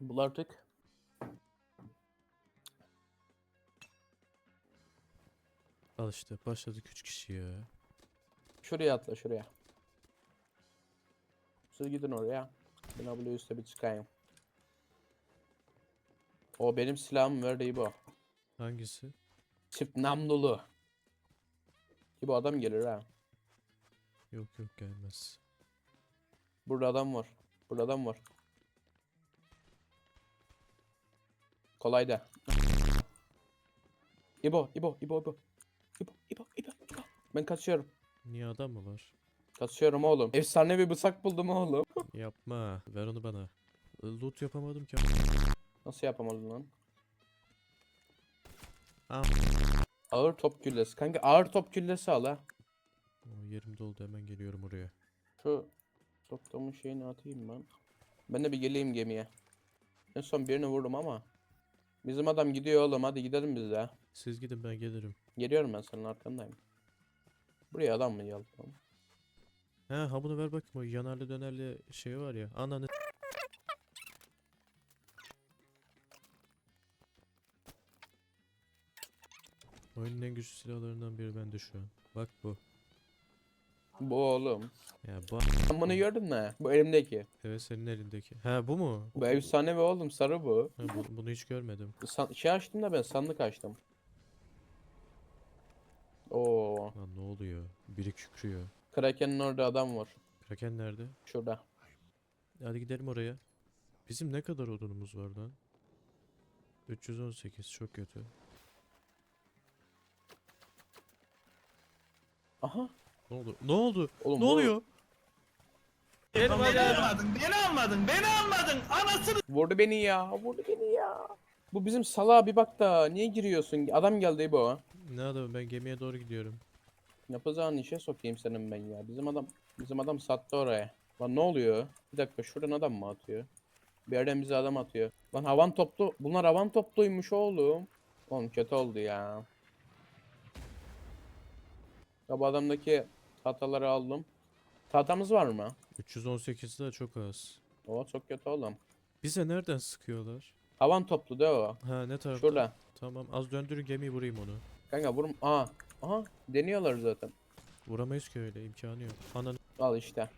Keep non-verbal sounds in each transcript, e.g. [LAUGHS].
Bul artık. Al işte başladık 3 kişi ya. Şuraya atla şuraya. Siz gidin oraya. Ben abla üstte bir çıkayım. O benim silahım verdi bu. Hangisi? Çift namlulu. Bu adam gelir ha. Yok yok gelmez. Burada adam var. Burada adam var. Kolay da. İbo, İbo, İbo, İbo. İbo, İbo, İbo, İbo. Ben kaçıyorum. Niye adam mı var? Kaçıyorum oğlum. Efsane bir bıçak buldum oğlum. [LAUGHS] Yapma. Ver onu bana. Loot yapamadım ki. Nasıl yapamadın lan? Aa. Ağır top küllesi. Kanka ağır top küllesi al ha. O yerim doldu hemen geliyorum oraya. Şu toplamın şeyini atayım ben. Ben de bir geleyim gemiye. En son birini vurdum ama. Bizim adam gidiyor oğlum hadi gidelim biz de. Siz gidin ben gelirim. Geliyorum ben senin arkandayım. Buraya adam mı geldi? He ha bunu ver bakayım o yanarlı dönerli şey var ya. Ananı Oyunun en güçlü silahlarından biri bende şu an. Bak bu. Bu oğlum. Ya bu Sen bunu gördün mü? Bu elimdeki. evet senin elindeki. Ha bu mu? Bu efsane ve oğlum sarı bu. Ha, bu- bunu hiç görmedim. San- şey açtım da ben sandık açtım. Oo, Lan ne oluyor? Biri kükrüyor. Kraken'in orada adam var. Kraken nerede? Şurada. Hadi gidelim oraya. Bizim ne kadar odunumuz var lan? 318 çok kötü. Aha. Ne oldu? Ne oldu? Oğlum ne bu- oluyor? Beni almadın, beni almadın, beni almadın. Anasını Vurdu beni ya. Vurdu beni ya. Bu bizim salağa bir bak da niye giriyorsun? Adam geldi bu. Ne adamı ben gemiye doğru gidiyorum. Yapacağın işe sokayım senin ben ya. Bizim adam bizim adam sattı oraya. Lan ne oluyor? Bir dakika şuradan adam mı atıyor? Bir yerden bize adam atıyor. Lan havan toplu. Bunlar havan topluymuş oğlum. Oğlum kötü oldu ya. Ya bu adamdaki tahtaları aldım. Tahtamız var mı? 318 de çok az. O çok kötü oğlum. Bize nereden sıkıyorlar? Havan toplu değil o. Ha ne tarafta? Şurada. Tamam az döndürün gemiyi vurayım onu. Kanka vurum. Aha. Aha. Deniyorlar zaten. Vuramayız ki öyle imkanı yok. Ananı Al işte.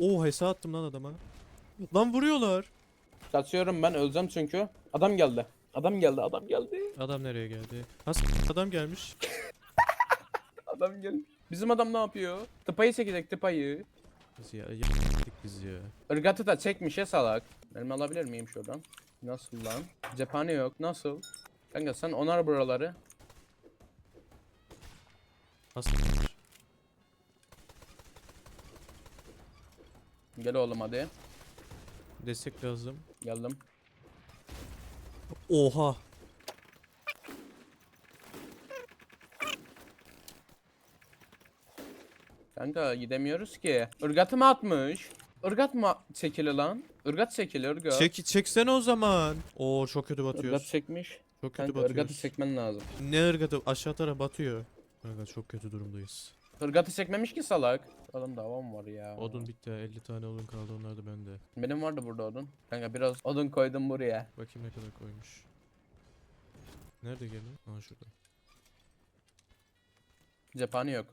Oo hesa attım lan adama. Lan vuruyorlar. Kaçıyorum ben öleceğim çünkü. Adam geldi. Adam geldi. Adam geldi. Adam nereye geldi? S- adam gelmiş. Adam geldi. Bizim adam ne yapıyor? Tıpayı çekecek tıpayı. Biz ya yaptık biz ya. Irgatı da çekmiş ya salak. Benim alabilir miyim şuradan? Nasıl lan? Cephane yok. Nasıl? Kanka sen onar buraları. S- Gel oğlum hadi. Destek lazım. Geldim. Oha. Kanka gidemiyoruz ki. Irgatı mı atmış? Irgat mı çekili lan? Irgat çekili ırgat. Çek çeksene o zaman. Oo çok kötü Irgat batıyoruz. çekmiş. Çok kötü Kanka batıyoruz. çekmen lazım. Ne ırgatı? Aşağı taraf batıyor. Kanka çok kötü durumdayız. Irgatı çekmemiş ki salak. Adam davam var ya. Odun bitti. 50 tane odun kaldı. Onlar da bende. Benim vardı burada odun. Kanka biraz odun koydum buraya. Bakayım ne kadar koymuş. Nerede gemi? Aa şurada. Cephane yok.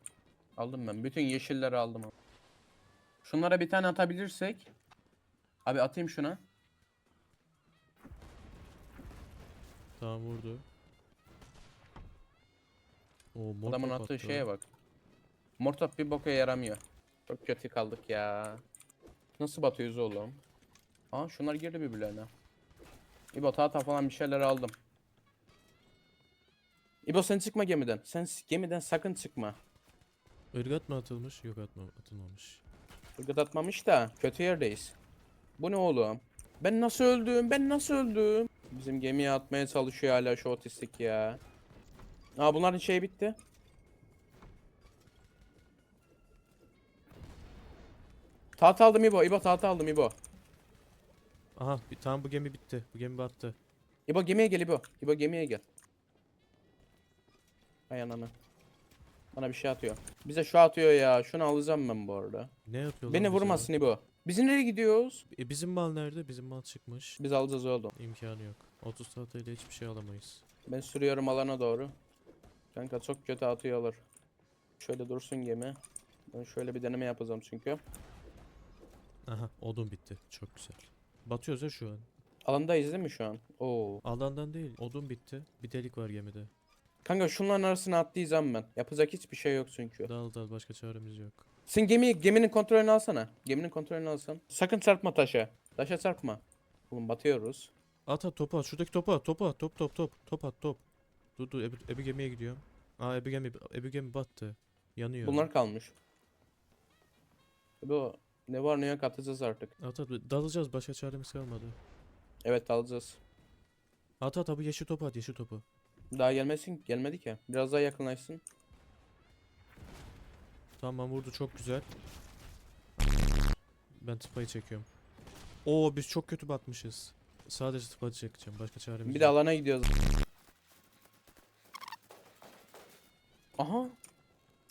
Aldım ben. Bütün yeşilleri aldım. Şunlara bir tane atabilirsek. Abi atayım şuna. Tamam vurdu. Oo mor Adamın attığı attı. şeye bak. Mortop bir boka yaramıyor. Çok kötü kaldık ya. Nasıl batıyoruz oğlum? Aa şunlar girdi birbirlerine. İbo tahta falan bir şeyler aldım. İbo sen çıkma gemiden. Sen gemiden sakın çıkma. Irgat mı atılmış? Yok atma, atılmamış. Irgat atmamış da kötü yerdeyiz. Bu ne oğlum? Ben nasıl öldüm? Ben nasıl öldüm? Bizim gemiye atmaya çalışıyor hala şu otistik ya. Aa bunların şey bitti. Tahta aldım İbo. İbo tahta aldım İbo. Aha bir, tamam bu gemi bitti. Bu gemi battı. İbo gemiye gel İbo. İbo gemiye gel. Ay ananı. Bana bir şey atıyor. Bize şu atıyor ya. Şunu alacağım ben bu arada. Ne yapıyor Beni vurmasın İbo. Biz nereye gidiyoruz? E bizim mal nerede? Bizim mal çıkmış. Biz alacağız oğlum. İmkanı yok. 30 tahtayla hiçbir şey alamayız. Ben sürüyorum alana doğru. Kanka çok kötü atıyorlar. Şöyle dursun gemi. Ben şöyle bir deneme yapacağım çünkü. Aha odun bitti. Çok güzel. Batıyoruz ya şu an. Alandayız değil mi şu an? Oo. Alandan değil. Odun bitti. Bir delik var gemide. Kanka şunların arasına atlayacağım ben. Yapacak hiçbir şey yok çünkü. Dal dal başka çaremiz yok. Sen gemi geminin kontrolünü alsana. Geminin kontrolünü alsan. Sakın çarpma taşa. Taşa çarpma. Oğlum batıyoruz. At at topu at. Şuradaki topu at. Topu at. Top top top. Top at top. Dur dur. Ebu, Ebu gemiye gidiyorum. Aa Ebu gemi, Ebu gemi battı. Yanıyor. Bunlar kalmış. Bu ne var ne yok atacağız artık. At at. Dalacağız. Başka çaremiz kalmadı. Evet alacağız. At at abi yeşil topu at. Yeşil topu. Daha gelmesin. Gelmedi ki. Biraz daha yakınlaşsın. Tamam vurdu çok güzel. Ben tıpayı çekiyorum. Oo biz çok kötü batmışız. Sadece tıpayı çekeceğim. Başka çaremiz Bir de yok. alana gidiyoruz. Aha.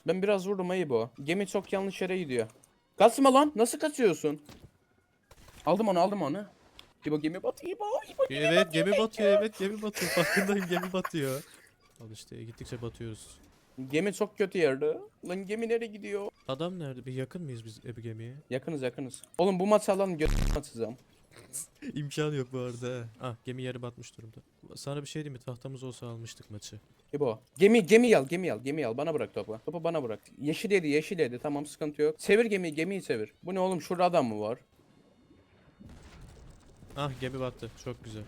Ben biraz vurdum ayı bu. Gemi çok yanlış yere gidiyor. Kaçma lan. Nasıl kaçıyorsun? Aldım onu aldım onu. İbo gemi batıyor İbo. İbo gemi Evet gemi batıyor evet gemi batıyor [LAUGHS] farkındayım gemi batıyor. Al işte gittikçe batıyoruz. Gemi çok kötü yerde. Lan gemi nereye gidiyor? Adam nerede? Bir yakın mıyız biz Ebu gemiye? Yakınız yakınız. Oğlum bu maçı alalım gö- atacağım. [LAUGHS] İmkanı yok bu arada. Ah gemi yarı batmış durumda. Sana bir şey diyeyim mi? Tahtamız olsa almıştık maçı. İbo. Gemi gemi al gemi al gemi al. Bana bırak topu. Topu bana bırak. Yeşil yedi yeşil yedi. Tamam sıkıntı yok. Çevir gemiyi gemiyi çevir. Bu ne oğlum şurada adam mı var? Ah gemi battı. Çok güzel.